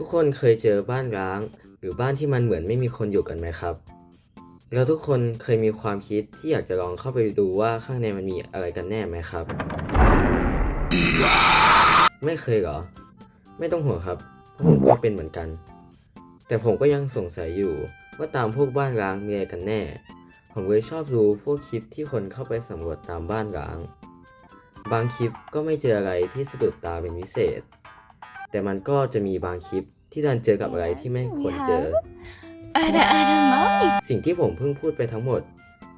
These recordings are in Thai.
ทุกคนเคยเจอบ้านร้าง หรือบ้านที่มันเหมือนไม่มีคนอยู่กันไหมครับ แล้วทุกคนเคยมีความคิดที่อยากจะลองเข้าไปดูว่าข้างในมันมีอะไรกันแน่ไหมครับ ไม่เคยเหรอ ไม่ต้องห่วงครับเพราะผมก็เป็นเหมือนกัน แต่ผมก็ยังสงสัยอยู่ว่าตามพวกบ้านร้างมีอะไรกันแน่ ผมเลยชอบดูพวกคลิปที่คนเข้าไปสำรวจตามบ้านร้าง บางคลิปก็ไม่เจออะไรที่สะดุดตาเป็นพิเศษ แต่มันก็จะมีบางคลิปที่ดันเจอกับอะไรที่ไม่ควรเจอสิ่งที่ผมเพิ่งพูดไปทั้งหมด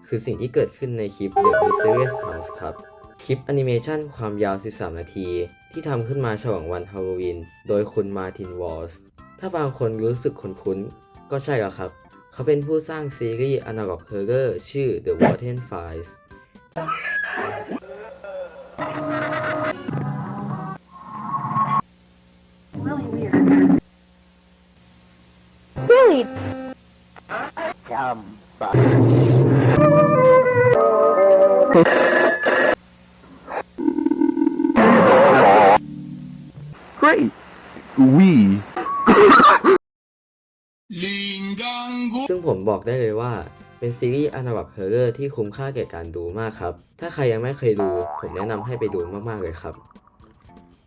คือสิ่งที่เกิดขึ้นในคลิป The Mysterious House ครับ คลิปแอนิเมชันความยาว 13 นาที ที่ทำขึ้นมาฉลองวันฮาโลวีนโดยคุณมาตินวอลส์ ถ้าบางคนรู้สึกคุ้นๆ ก็ใช่แล้วครับ เขาเป็นผู้สร้างซีรีส์อนาล็อกเฮอร์เรอร์ชื่อ The Warden Files Really? Great. We ซึ่งผมบอกได้เลยว่าเป็นซีรีส์ Analog Horror ที่คุ้มค่าแก่การดูมากครับ ถ้าใครยังไม่เคยดู ผมแนะนำให้ไปดูมากๆเลยครับ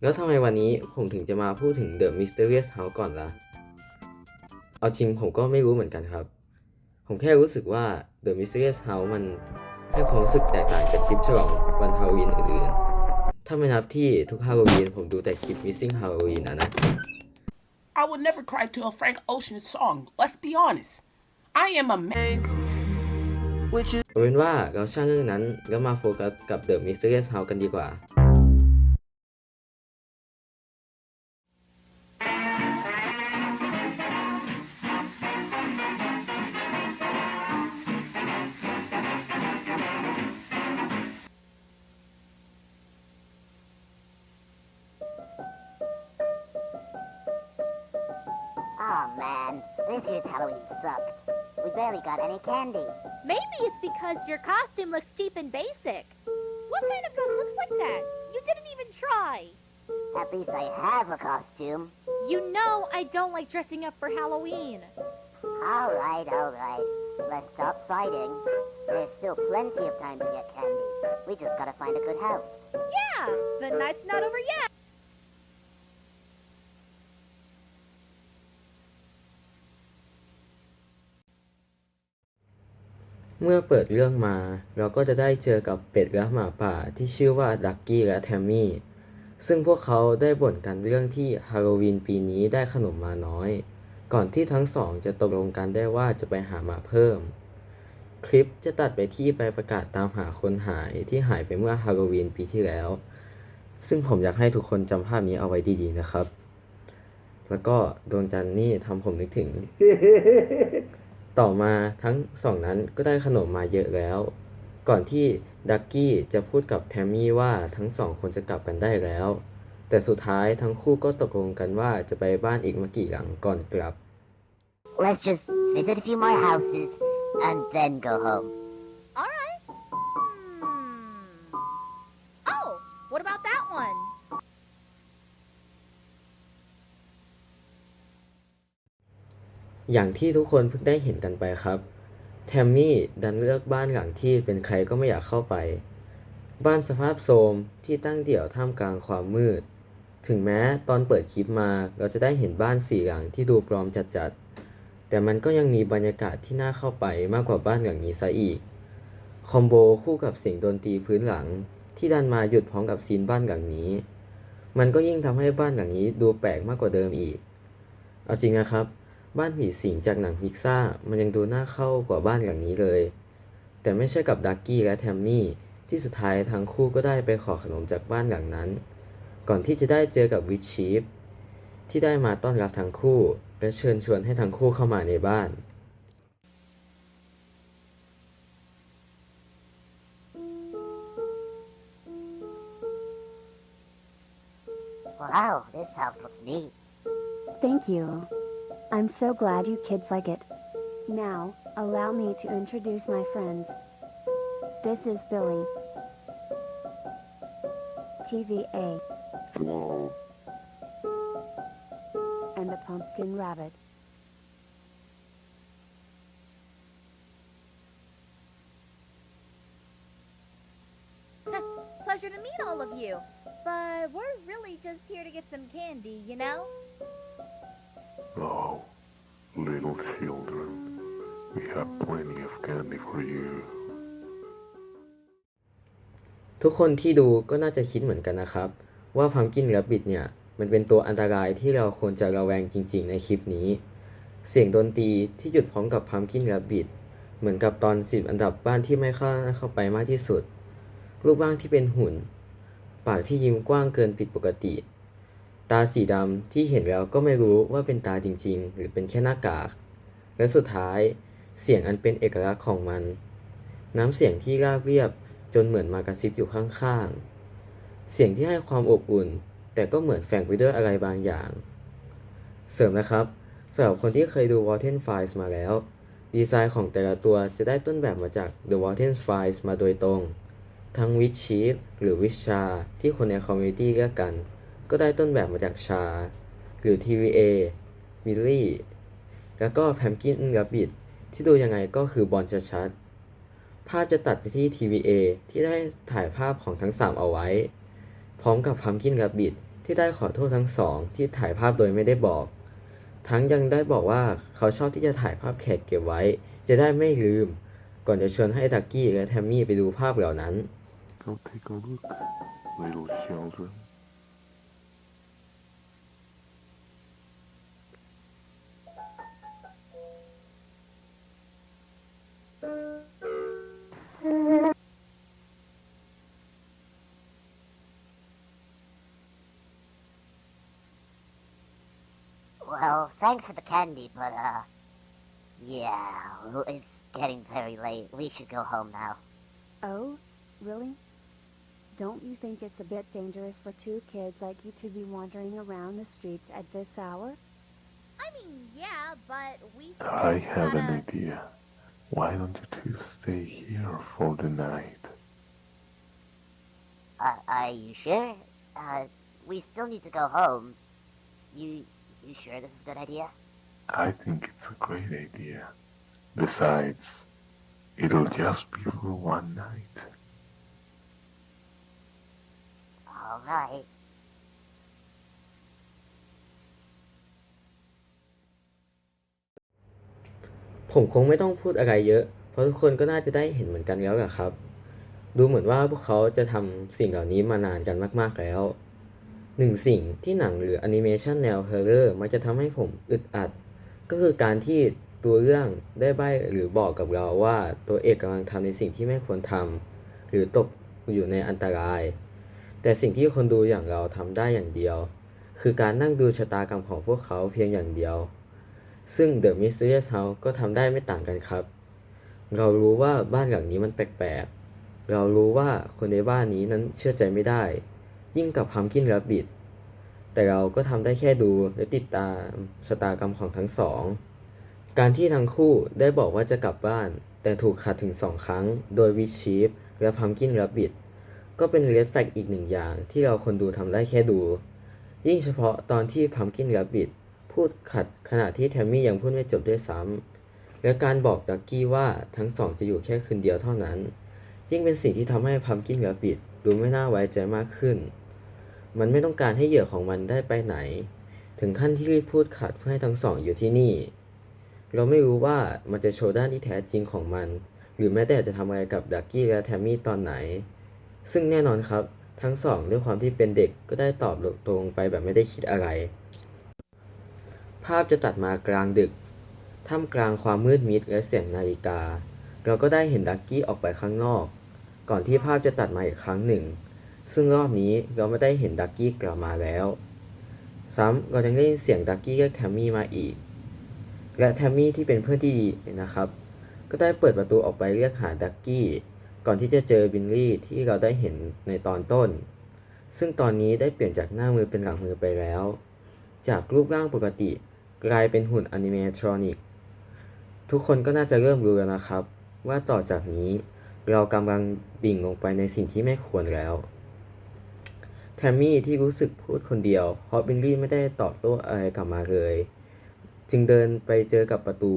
แล้วทำไมวันนี้ผมถึงจะมาพูดถึง The Mysterious House ก่อนล่ะ เอาจริงผมก็ไม่รู้เหมือนกันครับ ผมแค่รู้สึกว่า The Mysterious House มันให้ความรู้สึกแตกต่างจากคลิปฉลองวันฮาโลวีนอื่นๆ ถ้าไม่นับที่ทุกฮาโลวีนผมดูแต่คลิป Missing Halloween อะนะ I would never cry to a Frank Ocean song. Let's be honest. I am a man. เอาเป็นว่าเราช่างเรื่องนั้นแล้วมาโฟกัสกับ The Mysterious House กันดีกว่า got any candy. Maybe it's because your costume looks cheap and basic. What kind of ghost looks like that? You didn't even try. At least I have a costume. You know I don't like dressing up for Halloween. Alright, alright. Let's stop fighting. There's still plenty of time to get candy. We just gotta find a good house. Yeah, the night's not over yet. เมื่อเปิดเรื่องมา เราก็จะได้เจอกับเป็ดและหมาป่าที่ชื่อว่าดักกี้และแทมมี่ ซึ่งพวกเขาได้บ่นกันเรื่องที่ฮาโลวีนปีนี้ได้ขนมมาน้อย ก่อนที่ทั้งสองจะตกลงกันได้ว่าจะไปหาหมาเพิ่ม คลิปจะตัดไปที่ไปประกาศตามหาคนหายที่หายไปเมื่อฮาโลวีนปีที่แล้ว ซึ่งผมอยากให้ทุกคนจำภาพนี้เอาไว้ดีๆนะครับ แล้วก็ดวงจันทร์นี่ทำผมนึกถึง ต่อมาทั้งสองนั้นก็ได้ขนมมาเยอะแล้ว ก่อนที่ดักกี้จะพูดกับแทมมี่ว่าทั้งสองคนจะกลับกันได้แล้ว แต่สุดท้ายทั้งคู่ก็ตกลงกันว่าจะไปบ้านอีกม่กี่หลังก่อนกลับ Let's just visit a few more houses and then go home. All right. อย่างที่ทุกคนเพิ่งได้เห็นกันไปครับ แทมมี่ดันเลือกบ้านหลังที่เป็นใครก็ไม่อยากเข้าไป บ้านสภาพโทรมที่ตั้งเดี่ยวท่ามกลางความมืด ถึงแม้ตอนเปิดคลิปมาเราจะได้เห็นบ้านสี่หลังที่ดูปลอมจัดๆ แต่มันก็ยังมีบรรยากาศที่น่าเข้าไปมากกว่าบ้านหลังนี้ซะอีก คอมโบคู่กับเสียงดนตรีพื้นหลัง ที่ดันมาหยุดพร้อมกับซีนบ้านหลังนี้ มันก็ยิ่งทำให้บ้านหลังนี้ดูแปลกมากกว่าเดิมอีก เอาจริงนะครับ บ้านผีสิงจากหนังพิกซ่ามันยังดูน่าเข้ากว่าบ้านหลังนี้เลย แต่ไม่ใช่กับดักกี้และแทมมี่ที่สุดท้ายทั้งคู่ก็ได้ไปขอขนมจากบ้านหลังนั้น ก่อนที่จะได้เจอกับวิชชีฟที่ได้มาต้อนรับทั้งคู่ และเชิญชวนให้ทั้งคู่เข้ามาในบ้าน Wow, this house looks neat. Thank you. I'm so glad you kids like it. Now, allow me to introduce my friends. This is Billy. TVA. And the pumpkin rabbit. Pleasure to meet all of you. But we're really just here to get some candy, you know? Oh, little children, we have plenty of candy for you. ทุกคนที่ดูก็น่าจะคิดเหมือนกันนะครับ ว่าพัมกิน r ร b บิ t เนี่ย มันเป็นตัวอันตรายที่เราควรจะระแวงจริง ๆ ในคลิปนี้ เสียงดนตรีที่หยุดพร้อมกับพัมกิน r ร b บิ t เหมือนกับตอนสิบอันดับบ้านที่ไม่เข้าเข้าไปมากที่สุด รูปร่างที่เป็นหุ่น ปากที่ยิ้มกว้างเกินผิดปกติ ตาสีดำที่เห็นแล้วก็ไม่รู้ว่าเป็นตาจริงๆ หรือเป็นแค่หน้ากาก และสุดท้ายเสียงอันเป็นเอกลักษณ์ของมัน น้ำเสียงที่ราบเรียบจนเหมือนมากระซิบอยู่ข้างๆ เสียงที่ให้ความอบอุ่น แต่ก็เหมือนแฝงไปด้วยอะไรบางอย่าง เสริมนะครับสำหรับคนที่เคยดู w a l t e n Files มาแล้ว ดีไซน์ของแต่ละตัวจะได้ต้นแบบมาจาก The w a l t e n Files มาโดยตรง ทั้ง Witch Chief หรือ Witch Char ที่คนในคอมมูนิตี้เรียกกัน ก็ได้ต้นแบบมาจากชา หรือ TVA มิลลี่ แล้วก็ Pumpkin Rabbit ที่ดูยังไงก็คือบอลชัดๆภาพจะตัดไปที่ TVA ที่ได้ถ่ายภาพของทั้ง 3 เอาไว้ พร้อมกับ Pumpkin Rabbit ที่ได้ขอโทษทั้งสองที่ถ่ายภาพโดยไม่ได้บอก ทั้งยังได้บอกว่าเขาชอบที่จะถ่ายภาพแขกเก็บไว้ จะได้ไม่ลืม ก่อนจะชวนให้ดักกี้และแทมมี่ไปดูภาพเหล่านั้น Go take a look, little children. Well, thanks for the candy, but, uh, yeah, it's getting very late. We should go home now. Oh, really? Don't you think it's a bit dangerous for two kids like you to be wandering around the streets at this hour? I mean, yeah, but we still I have an gotta... idea. Why don't you two stay here for the night? Uh, are you sure? Uh, we still need to go home. You, you sure this is a good idea? I think it's a great idea. Besides, it'll just be for one night. Alright. ผมคงไม่ต้องพูดอะไรเยอะ เพราะทุกคนก็น่าจะได้เห็นเหมือนกันแล้วล่ะครับ ดูเหมือนว่าพวกเขาจะทำสิ่งเหล่านี้มานานกันมาก ๆ แล้ว หนึ่งสิ่งที่หนังหรือแอนิเมชันแนวฮอร์เรอร์มักจะทำให้ผมอึดอัด ก็คือการที่ตัวเรื่องได้ใบ้หรือบอกกับเราว่าตัวเอกกำลังทำในสิ่งที่ไม่ควรทำหรือตกอยู่ในอันตราย แต่สิ่งที่คนดูอย่างเราทำได้อย่างเดียว คือการนั่งดูชะตากรรมของพวกเขาเพียงอย่างเดียว ซึ่ง The Mysterious House ก็ทำได้ไม่ต่างกันครับ เรารู้ว่าบ้านหลังนี้มันแปลกๆ เรารู้ว่าคนในบ้านนี้นั้นเชื่อใจไม่ได้ ยิ่งกับ Pumpkin Rabbit แต่เราก็ทำได้แค่ดูและติดตามชะตากรรมของทั้งสอง การที่ทั้งคู่ได้บอกว่าจะกลับบ้าน แต่ถูกขัดถึงสองครั้ง โดย Witch Chief และ Pumpkin Rabbit ก็เป็น Red Flag อีกหนึ่งอย่างที่เราคนดูทำได้แค่ดู ยิ่งเฉพาะตอนที่ Pumpkin Rabbit พูดขัดขณะที่แทมมี่ยังพูดไม่จบด้วยซ้ำและการบอกดักกี้ว่าทั้งสองจะอยู่แค่คืนเดียวเท่านั้น ยิ่งเป็นสิ่งที่ทำให้พัมกินกับปิดดูไม่น่าไว้ใจมากขึ้น มันไม่ต้องการให้เหยื่อของมันได้ไปไหน ถึงขั้นที่รีบพูดขัดเพื่อให้ทั้งสองอยู่ที่นี่ เราไม่รู้ว่ามันจะโชว์ด้านที่แท้จริงของมัน หรือแม้แต่จะทำอะไรกับดักกี้และแทมมี่ตอนไหน ซึ่งแน่นอนครับ ทั้งสองด้วยความที่เป็นเด็กก็ได้ตอบตรงไปแบบไม่ได้คิดอะไร ภาพจะตัดมากลางดึกท่ามกลางความมืดมิดและเสียงนาฬิกา เราก็ได้เห็นดักกี้ออกไปข้างนอก ก่อนที่ภาพจะตัดมาอีกครั้งหนึ่ง ซึ่งรอบนี้เราไม่ได้เห็นดักกี้กลับมาแล้ว ซ้ำเรายังได้ยินเสียงดักกี้เรียกแทมมี่มาอีก และแทมมี่ที่เป็นเพื่อนที่ดีนะครับ ก็ได้เปิดประตูออกไปเรียกหาดักกี้ก่อนที่จะเจอบิลลี่ที่เราได้เห็นในตอนต้น ซึ่งตอนนี้ได้เปลี่ยนจากหน้ามือเป็นหลังมือไปแล้ว จากรูปร่างปกติกลายเป็นหุ่นอนิเมทรอนิกทุกคนก็น่าจะเริ่มรู้แล้วนะครับ ว่าต่อจากนี้เรากำลังดิ่งลงไปในสิ่งที่ไม่ควรแล้ว แทมมี่ที่รู้สึกพูดคนเดียวเพราะบิลลี่ไม่ได้ตอบโต้อะไรกลับมาเลย จึงเดินไปเจอกับประตู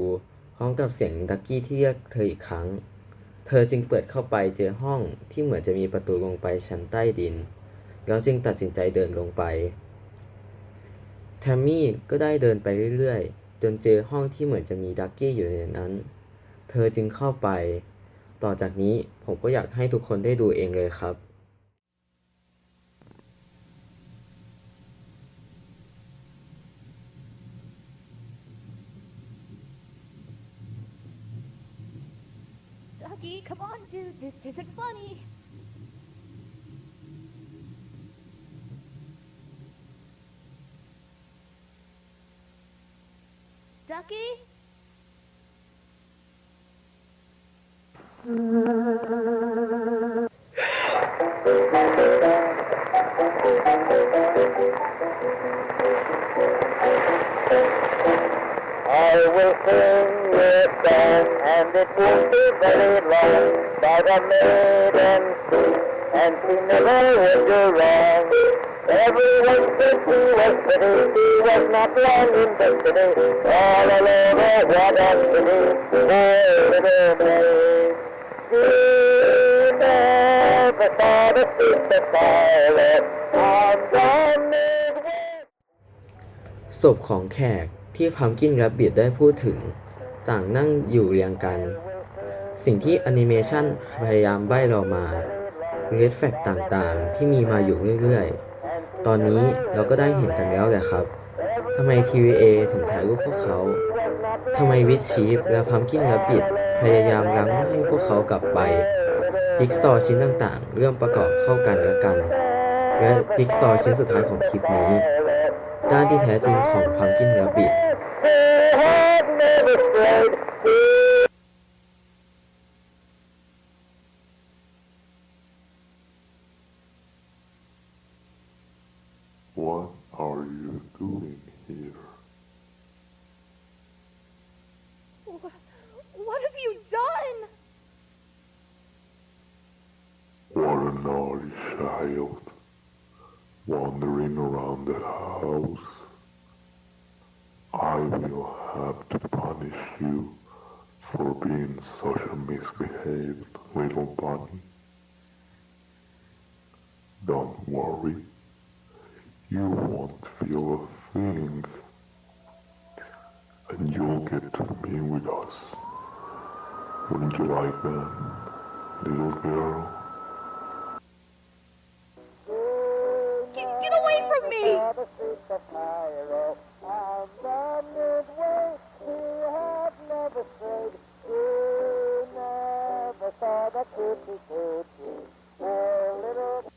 พร้อมกับเสียงดักกี้ที่เรียกเธออีกครั้ง เธอจึงเปิดเข้าไปเจอห้องที่เหมือนจะมีประตูลงไปชั้นใต้ดิน แล้วจึงตัดสินใจเดินลงไปแทมมี่ก็ได้เดินไปเรื่อยๆ จนเจอห้องที่เหมือนจะมีดักกี้อยู่ในนั้น เธอจึงเข้าไป ต่อจากนี้ผมก็อยากให้ทุกคนได้ดูเองเลยครับ This isn't funny. Ducky? I will song, and it won't be very long, about a maiden sweet, and she never would do wrong. Everyone said she was pretty, she was not long in the city, all alone, oh what a pity, poor little maid. She never saw the street of violet on the midway. ศพของแขกที่พัมกินแรบบิทได้พูดถึง ต่างนั่งอยู่เรียงกัน สิ่งที่แอนิเมชันพยายามใบ้เรามาเรดแฟกต่างๆ ที่มีมาอยู่เรื่อยๆ ตอนนี้เราก็ได้เห็นกันแล้วแหละครับ ทำไม TVA ถึงถ่ายรูปพวกเขา ทำไมวิชชีฟและพัมกินแรบบิทพยายามรั้งไม่ให้พวกเขากลับไป จิ๊กซอชิ้นต่างๆ เริ่มประกอบเข้ากันและกัน และจิ๊กซอชิ้นสุดท้ายของคลิปนี้ ด้านที่แท้จริงของพัมกิน r ร b บิ t She had never played a naughty child. Wandering around the house. I will have to punish you for being such a misbehaved little bunny. Don't worry. You won't feel a thing. And you'll get to be with us. Wouldn't you like that, little girl? Saw the cookie cookie. Poor little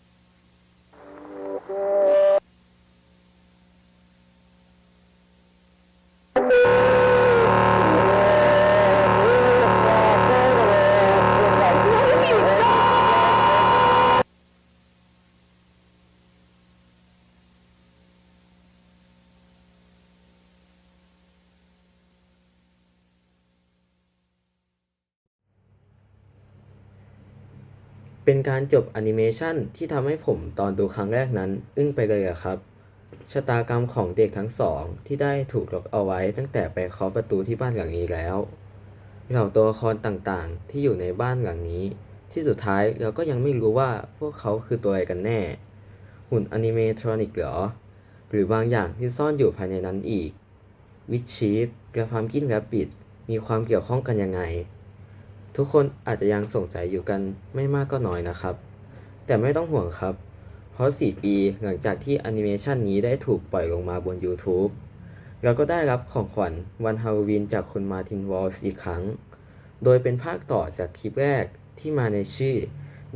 เป็นการจบแอนิเมชันที่ทำให้ผมตอนดูครั้งแรกนั้น อึ้งไปเลยอะครับ ชะตากรรมของเด็กทั้งสองที่ได้ถูกล็อกเอาไว้ตั้งแต่ไปเคาะประตูที่บ้านหลังนี้แล้วเหล่าตัวละครต่างๆ ที่อยู่ในบ้านหลังนี้ ที่สุดท้ายเราก็ยังไม่รู้ว่าพวกเขาคือตัวอะไรกันแน่ หุ่นอนิเมทรอนิกเหรอ หรือบางอย่างที่ซ่อนอยู่ภายในนั้นอีก วิชชีฟกับพัมกินแรบบิทมีความเกี่ยวข้องกันยังไง ทุกคนอาจจะยังสงสัยอยู่กันไม่มากก็น้อยนะครับ แต่ไม่ต้องห่วงครับ เพราะ 4 ปีหลังจากที่แอนิเมชันนี้ได้ถูกปล่อยลงมาบน YouTube เราก็ได้รับของขวัญวันฮาโลวีนจากคุณมาตินวอลส์อีกครั้ง โดยเป็นภาคต่อจากคลิปแรกที่มาในชื่อ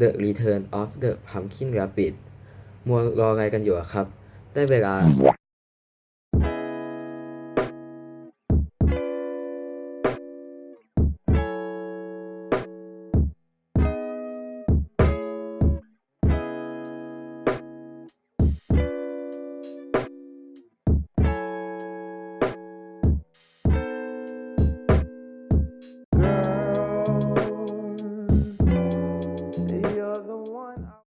The Return of the Pumpkin Rabbit มัวรออะไรกันอยู่อะครับ ได้เวลา